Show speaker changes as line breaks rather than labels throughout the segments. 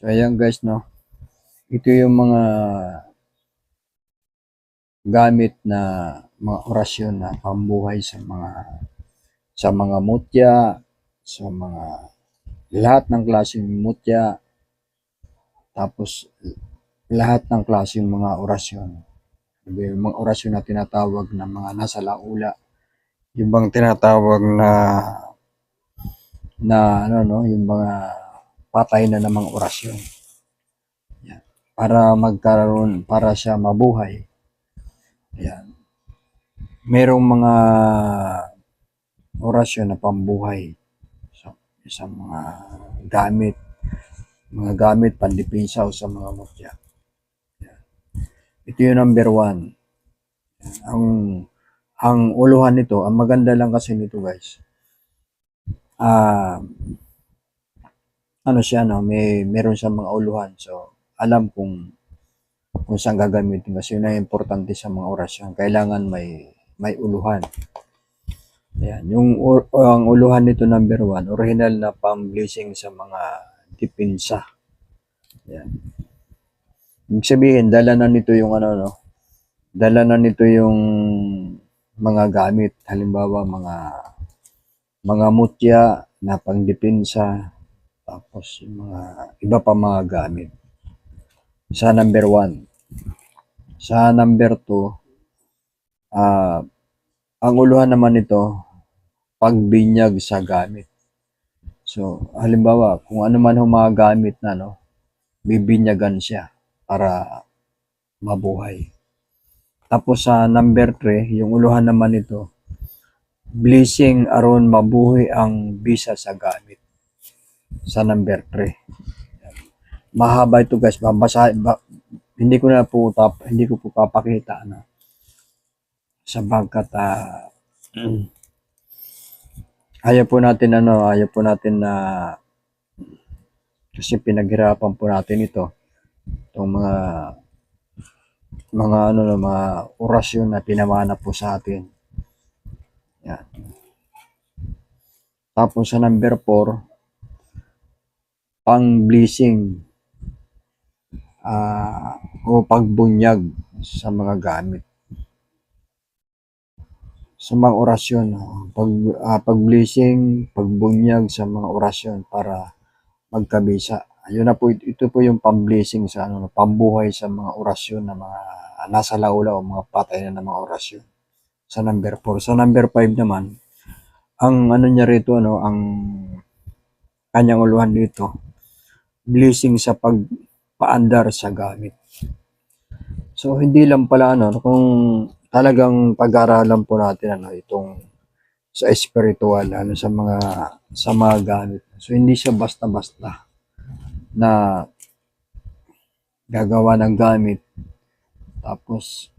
So ayan guys no. Ito yung mga gamit na mga orasyon na pambuhay sa mga sa mga mutya, sa mga lahat ng klaseng mutya, tapos lahat ng klaseng mga orasyon. Yung mga orasyon na tinatawag na mga nasa laula. Yung bang tinatawag na na ano no, yung mga patay na namang orasyon. Yan. Para magkaroon, para siya mabuhay. Yan. Merong mga orasyon na pambuhay sa, sa mga gamit, mga gamit pandipisaw sa mga mutya. Yan. Ito yung number one. Ang ang uluhan nito, ang maganda lang kasi nito guys, ah ano siya no, may meron siyang mga uluhan. So, alam kung kung saan gagamitin kasi yun ang importante sa mga orasyon. Kailangan may may uluhan. Ayan. Yung u- ang uluhan nito number one, original na pang-blessing sa mga dipinsa. Ayan. Ibig sabihin, dala na nito yung ano, no? Dala na nito yung mga gamit. Halimbawa, mga mga mutya na pangdipinsa, tapos yung mga iba pa mga gamit. Sa number one. Sa number two, ah ang uluhan naman nito, pagbinyag sa gamit. So, halimbawa, kung ano man ang mga gamit na, no, bibinyagan siya para mabuhay. Tapos sa number 3, yung uluhan naman nito, blessing aron mabuhay ang bisa sa gamit. Sa number 3. Mahaba ito guys, babasa, ba, hindi ko na po tap, hindi ko po papakita na sabagkat ah, ayaw po natin ano, ayaw po natin na kasi pinaghirapan po natin ito itong mga mga ano no, mga orasyon na pinamana po sa atin. Yan. Tapos sa number 4, pang blessing ah o pagbunyag sa mga gamit. Sa mga orasyon, pag ah, pag-blessing, pagbunyag sa mga orasyon para magkabisa. Ayun na po, ito po yung pang-blessing sa ano, pambuhay sa mga orasyon na mga nasa laula o mga patay na ng mga orasyon. Sa number 4. Sa number 5 naman, ang ano niya rito, ano, ang kanyang uluhan dito, blessing sa pagpaandar sa gamit. So, hindi lang pala, ano, kung talagang pag-aralan po natin, ano, itong sa spiritual, ano, sa mga, sa mga gamit. So, hindi siya basta-basta na gagawa ng gamit. Tapos,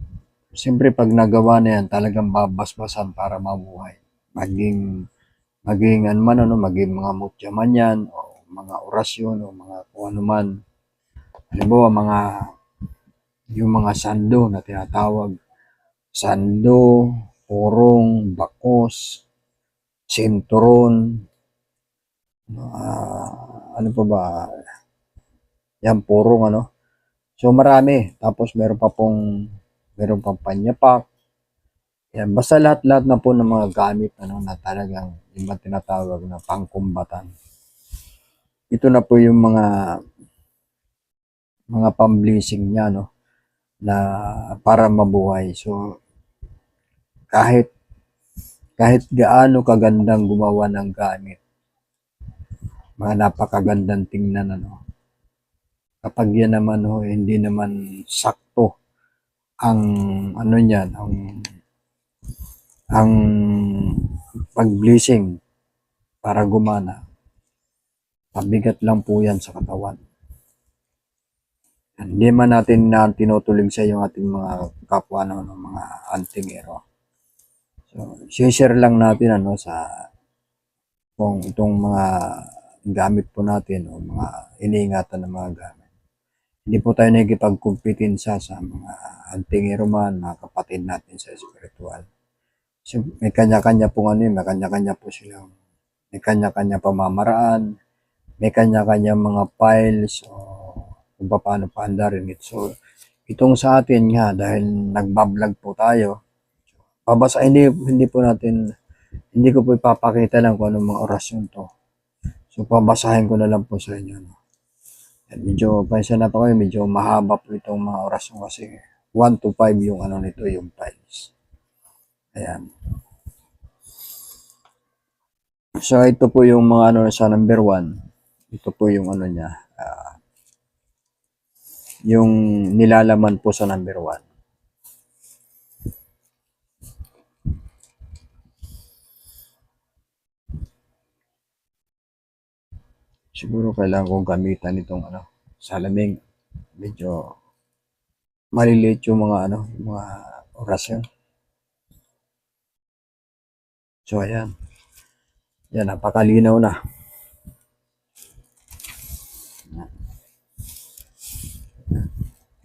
siyempre pag nagawa na yan, talagang babasbasan para mabuhay. Maging, maging ano man, ano, maging mga mutya man yan, o mga orasyon, o mga kung ano man. Halimbawa, mga, yung mga sando na tinatawag. Sando, purong, bakos, sinturon, ah, ano pa ba, yan, purong ano. So, marami. Tapos, meron pa pong, meron pang panyapak. Yan, basta lahat-lahat na po ng mga gamit, ano, na talagang, mga tinatawag na pangkumbatan. Ito na po yung mga, mga pamblising niya, no, na para mabuhay. So, kahit, kahit gaano kagandang gumawa ng gamit, mga napakagandang tingnan, ano, kapag yan naman ho, hindi naman sakto ang ano niyan, ang ang pag-blessing para gumana. Pabigat lang po yan sa katawan. Hindi man natin na tinutulig sa yung ating mga kapwa no, no, mga antingero. So, share lang natin ano sa kung itong mga gamit po natin o mga iniingatan ng mga gamit hindi po tayo nagkipagkumpitinsa sa mga antingero man, mga kapatid natin sa spiritual. So, may kanya-kanya po ano yun, may kanya-kanya po silang, may kanya-kanya pamamaraan, may kanya-kanya mga files o kung paano paandarin ito. So, itong sa atin nga, dahil nagbablog po tayo, babasa, hindi, hindi po natin, hindi ko po ipapakita lang kung anong mga orasyon to. So, pabasahin ko na lang po sa inyo. No? Yan, medyo, paisa na pa kayo, medyo mahaba po itong mga orasyon kasi 1 to 5 yung ano nito, yung tiles. Ayan. So, ito po yung mga ano sa number 1. Ito po yung ano niya, ah, yung nilalaman po sa number 1. Siguro kailangan kong gamitan itong ano, salaming. Medyo maliliit yung mga ano, mga orasyon. So, ayan. Yan, napakalinaw na.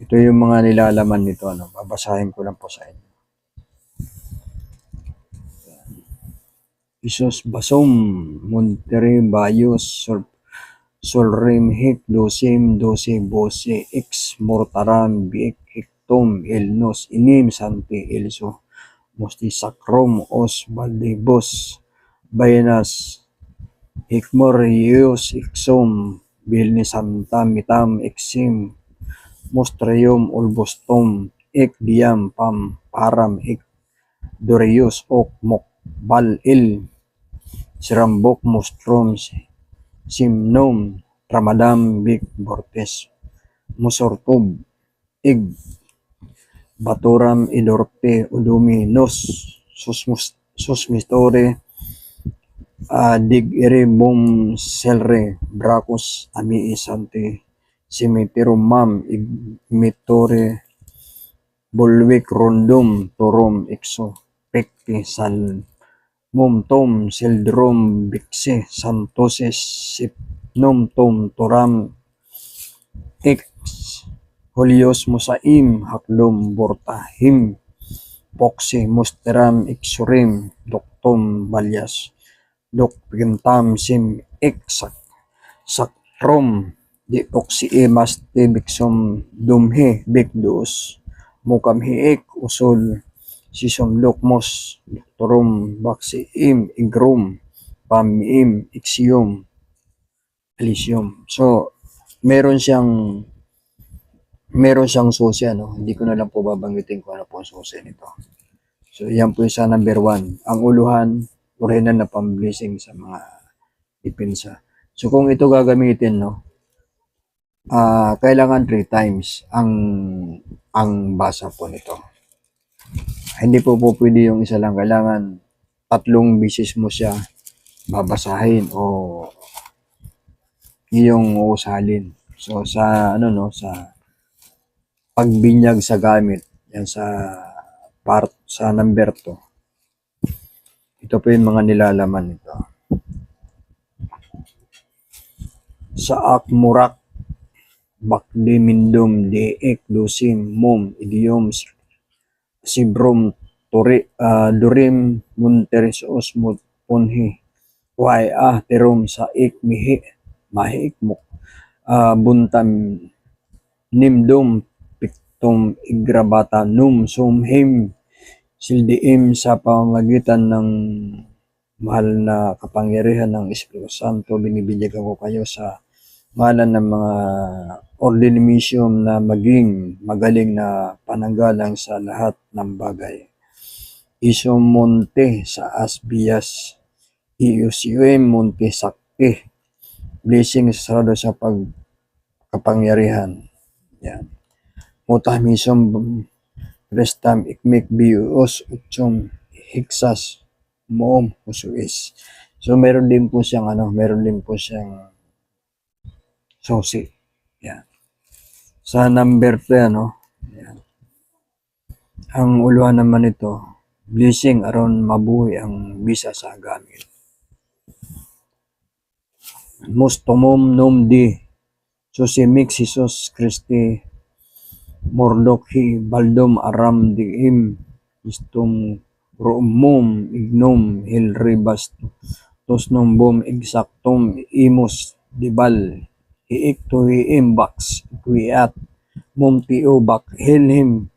Ito yung mga nilalaman nito. Ano, babasahin ko lang po sa inyo. Isos Basom, Monterrey, Bayos, Sur Solrim, Hik, Dosim, Dose, Bose, X, Mortaran, Biik, Hiktom, Elnos, Inim, Sante, Elso, Musti, Sakrom, Os, Baldibos, Bayanas, Hikmor, Yus, Iksom, Bilni, Santa, Mitam, Iksim, Mostrayom, Ulbostom, Ik, Diam, Pam, Param, Ik, Dorius, Ok, Mok, Bal, Il, Sirambok, Mostrom, Simnom, Ramadam, Big, Bortes, Musortob, Ig, Baturam, Idorte, Udumi, Nos, Susmus, Susmistore, uh, Dig, Bom, Selre, Bracos, Ami, Isante, Simitero, Mam, Igmitore, Bulwik, Rondom, Torom, Ikso, Pekti, Sal, Mom Tom Sildrom Bikse Santoses Sipnom Tom Toram X Holios Musaim Haklom Bortahim Poksi Musteram Iksurim Doktom Balyas Dok Pintam Sim X Sakrom Di Oksi Emas Tibiksom Dumhe Bigdos Mukamhi Ek Usul Sisom Lokmos Torum Baksiim Igrum Pamiim Ixium Elysium. So, meron siyang meron siyang susi ano. Hindi ko na lang po babanggitin kung ano po ang susi nito. So, yan po yung sa number one. Ang uluhan, original na pang-blessing sa mga ipinsa. So, kung ito gagamitin, no, ah kailangan three times ang ang basa po nito. Hindi po po pwede yung isa lang. Kailangan tatlong bisis mo siya babasahin o yung usalin. So sa ano no sa pagbinyag sa gamit yan sa part sa number 2. Ito po yung mga nilalaman nito. Sa akmurak bakdi mindom deek lusim mom idiom si Brom Tori uh, Durim Munteris Osmod Ponhi Wai ah terom sa ik mihi mahik mo uh, buntam nimdom piktom igrabata num sumhim sildiim sa pamagitan ng mahal na kapangyarihan ng Espiritu Santo binibigyan ko kayo sa ngalan ng mga ordination na maging magaling na pananggalang sa lahat ng bagay. Isomonte sa Asbias, Iusiuem Monte Sakti, blessing sa sa pagkapangyarihan. Yan. Mutamisom prestam ikmik bius utsom hiksas moom usuis. So meron din po siyang ano, meron din po siyang susi. Yan. Sa number 3, ano, yan. Ang uluhan naman ito, blessing aron mabuhay ang bisa sa gamit. Mustomum nom di susimik Jesus Christi Mordokhi Baldom Aram diim istum rumum ignum hilribas tos nombom exactum imus dibal hiik to hiimbax, kuiat, mumtio bak hilhim,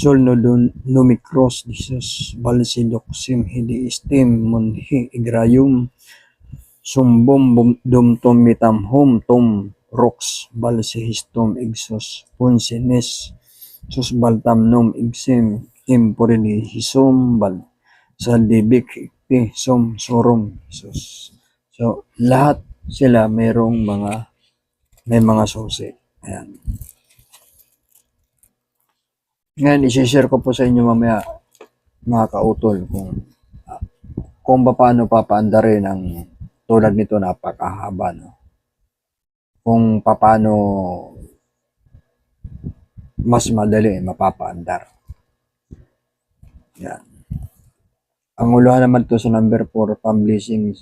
solnodon numikros disos balsiloksim hidi istim munhi igrayum. Sumbom bum dum tom rox balsihistom igsos punsinis. Sus baltam nom igsim impurili hisom bal sa dibik ikti som sorom sus. So lahat sila mayroong mga may mga susi ayan. Ngayon isi-share ko po sa inyo mamaya mga kautol kung ah, kung paano papaandarin ang tulad nito napakahaba no? Kung paano mas madali mapapaandar. Yan ang uluhan naman to sa number 4 pang-blessing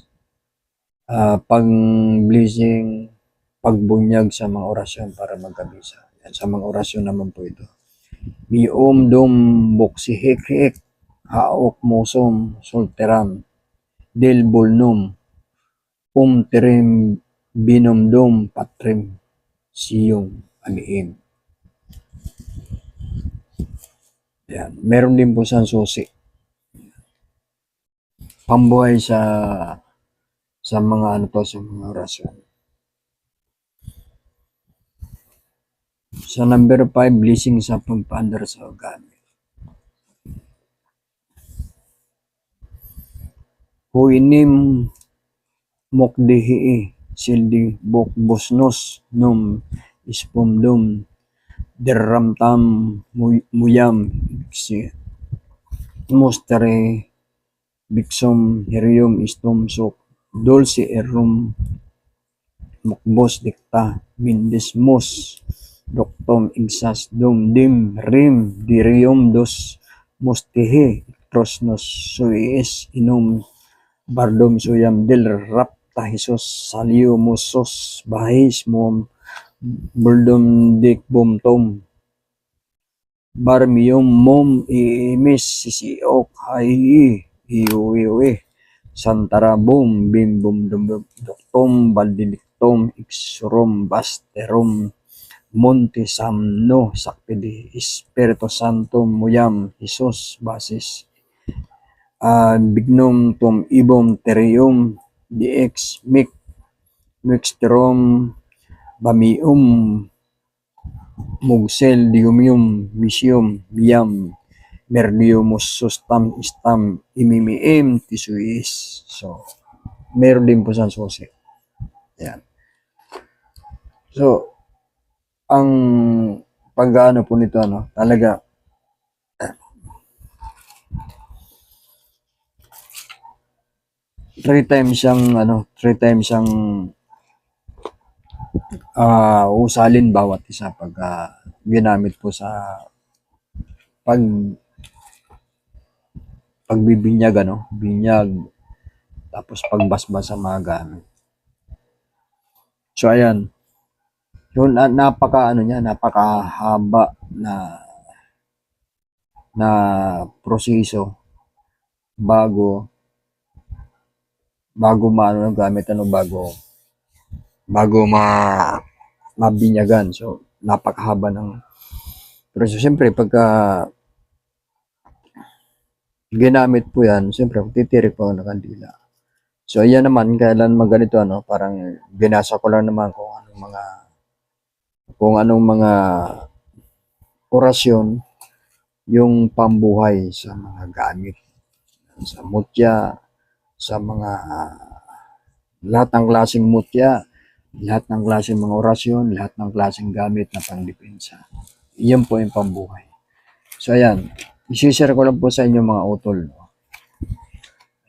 ah pang-blessing pagbunyag sa mga orasyon para magkabisa yan sa mga orasyon naman po ito Biom dum boksihik hik haok mosom solteram del bulnum um terim binomdom patrim siyong amiim. Yan. Meron din po siyang susi. Pambuhay sa sa mga ano to, sa mga orasyon. Sa number 5, blessing sa pagpaandar sa ugali. Huinim mokdihi sildi bok bosnos num ispumdum derramtam muy- muyam si mostere biksom herium istum sok dulce erum mukbos dikta mindismos doktom igsas dum dim rim dirium dos mostihi trosnos suis inum bardom suyam del rapta hisos salio musos bahis mom buldom dik bumtom barmium mom iimis sisiok hai iuiwi santara bum bim bum dum dum doktom baldiliktom iksurum basterum monte samno sakpidi espiritu santo muyam hisos basis. Uh, bignum tum ibom terium dx mik mixterum bamium mugsel diumium misium biam merdiumus sustam istam imimiim tisuis. So meron din po siyang susi yan so ang pag-ano po nito ano talaga three times siyang ano, three times siyang ah usalin bawat isa pag ah, ginamit po sa pag pagbibinyag ano, binyag tapos pagbasbas sa mga gamit. So ayan. Yun na, napaka ano niya, napakahaba na na proseso bago bago maano ng gamit ano bago bago ma mabinyagan. So napakahaba ng pero so, siyempre pagka ginamit po yan siyempre titirik po ng kandila. So ayan naman kailan maganito ano parang binasa ko lang naman kung anong mga kung anong mga orasyon yung pambuhay sa mga gamit sa mutya sa mga lahat ng klaseng mutya, lahat ng klaseng mga orasyon, lahat ng klaseng gamit na pangdepensa. Iyan po yung pambuhay. So ayan, isishare ko lang po sa inyo mga utol.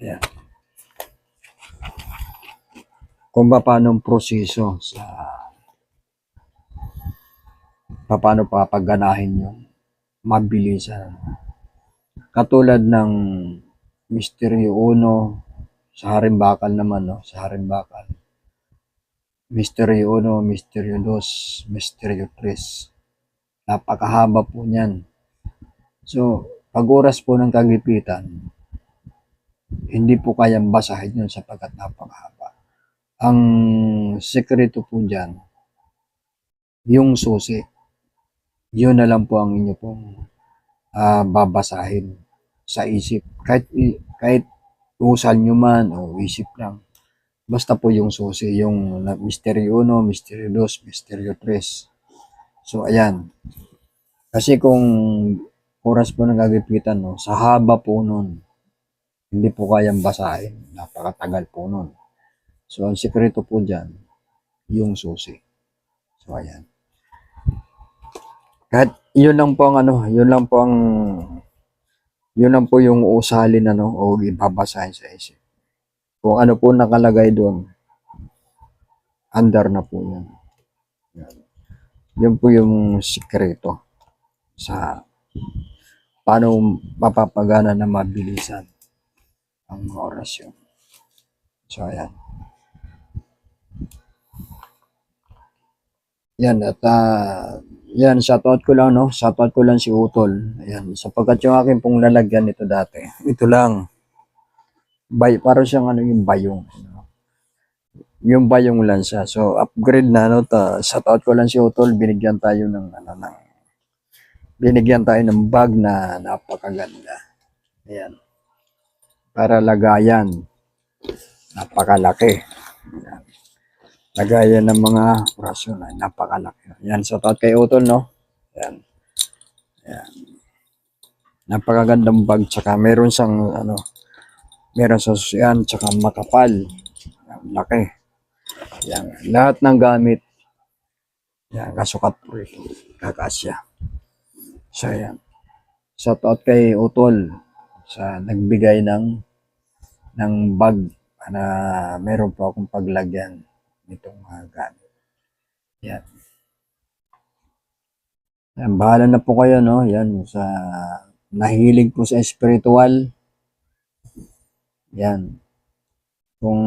Ayan. Kung ba paano proseso sa paano papaganahin yung mabilisan. Katulad ng Misteryo 1, sa Harimbakal naman, no? Sa Harimbakal. Misteryo 1, Misteryo 2, Misteryo 3. Napakahaba po niyan. So, pag oras po ng kagipitan, hindi po kayang basahin yun sapagkat napakahaba. Ang sekreto po dyan, yung susi. Yun na lang po ang inyo pong ah, babasahin sa isip. Kahit, kahit usal nyo man o isip lang. Basta po yung susi, yung Misteryo 1, Misteryo 2, Misteryo 3. So, ayan. Kasi kung oras po nagagipitan, no, sa haba po nun, hindi po kayang basahin. Napakatagal po nun. So, ang sikreto po dyan, yung susi. So, ayan. Kahit yun lang po ang ano, yun lang po ang yun lang po yung usalin ano o ibabasahin sa isip. Kung ano po nakalagay doon, under na po yun. Yan. Yun po yung sikreto sa paano mapapagana na mabilisan ang mga orasyon. So, ayan. Yan, at ah, yan, shoutout ko lang, no? Shoutout ko lang si Utol. Ayan, sapagkat yung akin pong lalagyan nito dati. Ito lang. Bay, parang siyang ano yung bayong. ano. Yung bayong lang siya. So, upgrade na, no? Ta, shoutout ko lang si Utol. Binigyan tayo ng, ano, ng, binigyan tayo ng bag na napakaganda. Ayan. Para lagayan. Napakalaki. Ayan. Lagayan ng mga orasyon ay napakalaki. Yan, so out kay Utol, no? Yan. Yan. Napakagandang bag, tsaka meron siyang, ano, meron sa susian, tsaka makapal. Yan, laki. Yan, lahat ng gamit, yan, kasukat po ito. Kakasya. So, yan. Shout out kay Utol sa nagbigay ng ng bag na meron po akong paglagyan nitong mga gamit. Yan. Yan, bahala na po kayo, no? Yan, sa nahilig po sa spiritual. Yan. Kung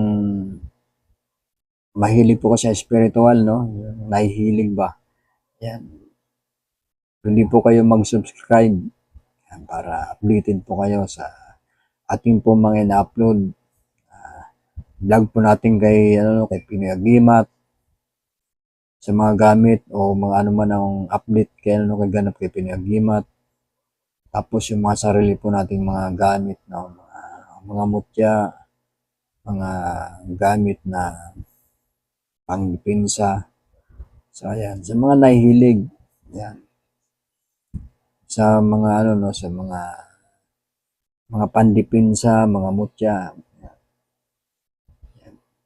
mahilig po kasi sa spiritual, no? Nahihilig ba? Yan. Kung Hindi po kayo mag-subscribe para updated po kayo sa ating po mga ina-upload vlog po natin kay ano kay Pinoy Agimat. Sa mga gamit o mga ano man ang update kay ano kay ganap kay Pinoy Agimat. Tapos yung mga sarili po nating mga gamit no mga, mga mutya mga gamit na pangdipinsa so ayan. Sa mga nahihilig yan sa mga ano no sa mga mga pandipinsa mga mutya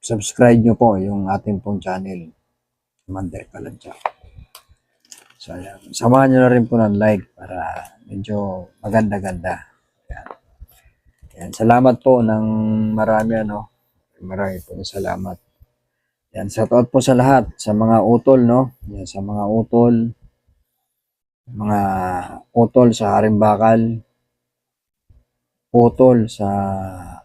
subscribe nyo po yung ating pong channel, Commander Kaladya. So, ayan. Samahan nyo na rin po ng like para medyo maganda-ganda. Ayan. Ayan. Salamat po ng marami, ano. Marami po salamat. Yan, shout out po sa lahat, sa mga utol, no? Yan, sa mga utol, mga utol sa Harimbakal, utol sa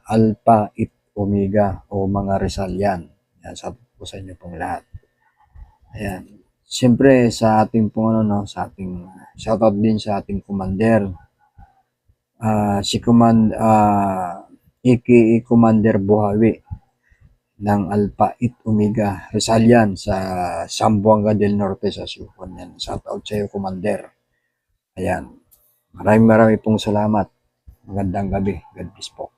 Alpha It Omega o mga Rizal yan. Yan, sa po sa inyo pong lahat. Ayan. Siyempre sa ating pong ano no, sa ating shoutout din sa ating commander. Ah, si Command ah AKA Commander Buhawi ng Alpha It Omega Rizal yan sa Sambuanga del Norte sa Sufon yan. Shoutout sa iyo Commander. Ayan. Maraming maraming pong salamat. Magandang gabi. God bless po.